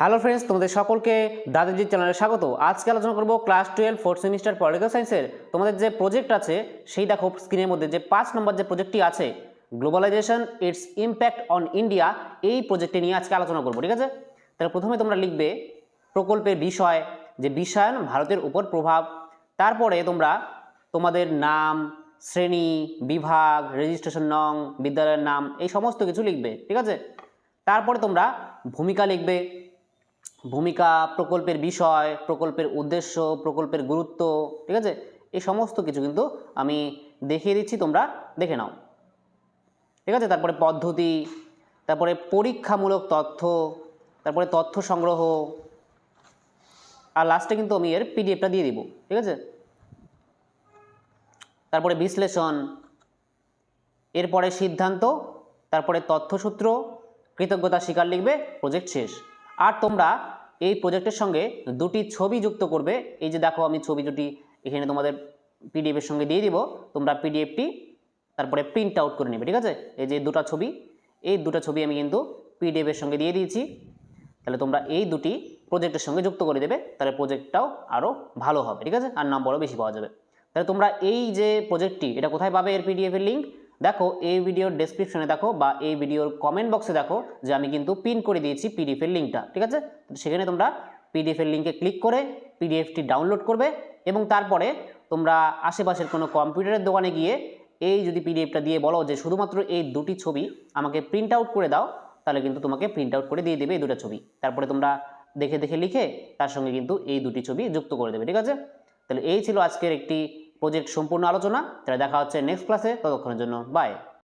Hello friends তোমাদের সকলকে দাদাজি চ্যানেলে স্বাগত। আজকে আলোচনা করব class twelve fourth semester political সায়েন্সের তোমাদের যে প্রজেক্ট আছে, সেই দেখো স্ক্রিনের মধ্যে যে পাঁচ নম্বর যে প্রজেক্টটি আছে globalization its impact on India এই প্রজেক্টটি নিয়ে আজকে আলোচনা করব, ঠিক আছে? তাহলে প্রথমে তোমরা লিখবে প্রকল্পের বিষয়, যে বিশ্বায়ন ভারতের উপর প্রভাব। তারপরে তোমরা তোমাদের নাম, শ্রেণি, বিভাগ রেজিস্ট্রেশন নং, বিদ্যালয়ের নাম, এই সমস্ত কিছু লিখবে, ঠিক আছে? তারপরে তোমরা ভূমিকা লিখবে ভূমিকা, প্রকল্পের বিষয়, প্রকল্পের উদ্দেশ্য, প্রকল্পের গুরুত্ব, ঠিক আছে? এই সমস্ত কিছু কিন্তু আমি দেখিয়ে দিচ্ছি, তোমরা দেখে নাও। ঠিক আছে? তারপরে পদ্ধতি, তারপরে পরীক্ষামূলক তথ্য, তারপরে তথ্য সংগ্রহ, আর লাস্টে কিন্তু আমি এর পিডিএফটা দিয়ে দিব, ঠিক আছে? তারপরে বিশ্লেষণ, এরপরে সিদ্ধান্ত, তারপরে তথ্যসূত্র, কৃতজ্ঞতা স্বীকার লিখবে প্রজেক্ট শেষ। আর তোমরা এই প্রজেক্টের সঙ্গে দুটি ছবি যুক্ত করবে। এই যে দেখো, আমি ছবি দুটি এখানে তোমাদের পিডিএফের সঙ্গে দিয়ে দিব। তোমরা পিডিএফটি তারপরে প্রিন্ট আউট করে নেবে, ঠিক আছে? এই যে দুটো ছবি, এই দুটো ছবি আমি কিন্তু পিডিএফের সঙ্গে দিয়ে দিয়েছি। তাহলে তোমরা এই দুটি প্রজেক্টের সঙ্গে যুক্ত করে দেবে, তাহলে প্রজেক্টটাও আরও ভালো হবে, ঠিক আছে? আর নম্বরও বেশি পাওয়া যাবে। তাহলে তোমরা এই যে প্রজেক্টটি এটা কোথায় পাবে এর পিডিএফের লিঙ্ক দেখো, এই ভিডিওর ডেসক্রিপশনে দেখো বা এই ভিডিওর কমেন্ট বক্সে দেখো যে আমি কিন্তু পিন করে দিয়েছি পিডিএফের লিঙ্কটা ঠিক আছে? সেখানে তোমরা পিডিএফের লিঙ্কে ক্লিক করে পিডিএফটি ডাউনলোড করবে এবং তারপরে তোমরা আশেপাশের কোনো কম্পিউটারের দোকানে গিয়ে এই যদি পিডিএফটা দিয়ে বলো যে শুধুমাত্র এই দুটি ছবি আমাকে প্রিন্ট আউট করে দাও, তাহলে কিন্তু তোমাকে প্রিন্ট আউট করে দিয়ে দেবে এই দুটো ছবি। তারপরে তোমরা দেখে দেখে লিখে তার সঙ্গে কিন্তু এই দুটি ছবি যুক্ত করে দেবে, ঠিক আছে? তাহলে এই ছিল আজকের একটি প্রজেক্ট সম্পূর্ণ আলোচনা। তাহলে দেখা হচ্ছে নেক্সট ক্লাসে ততক্ষণের জন্য বাই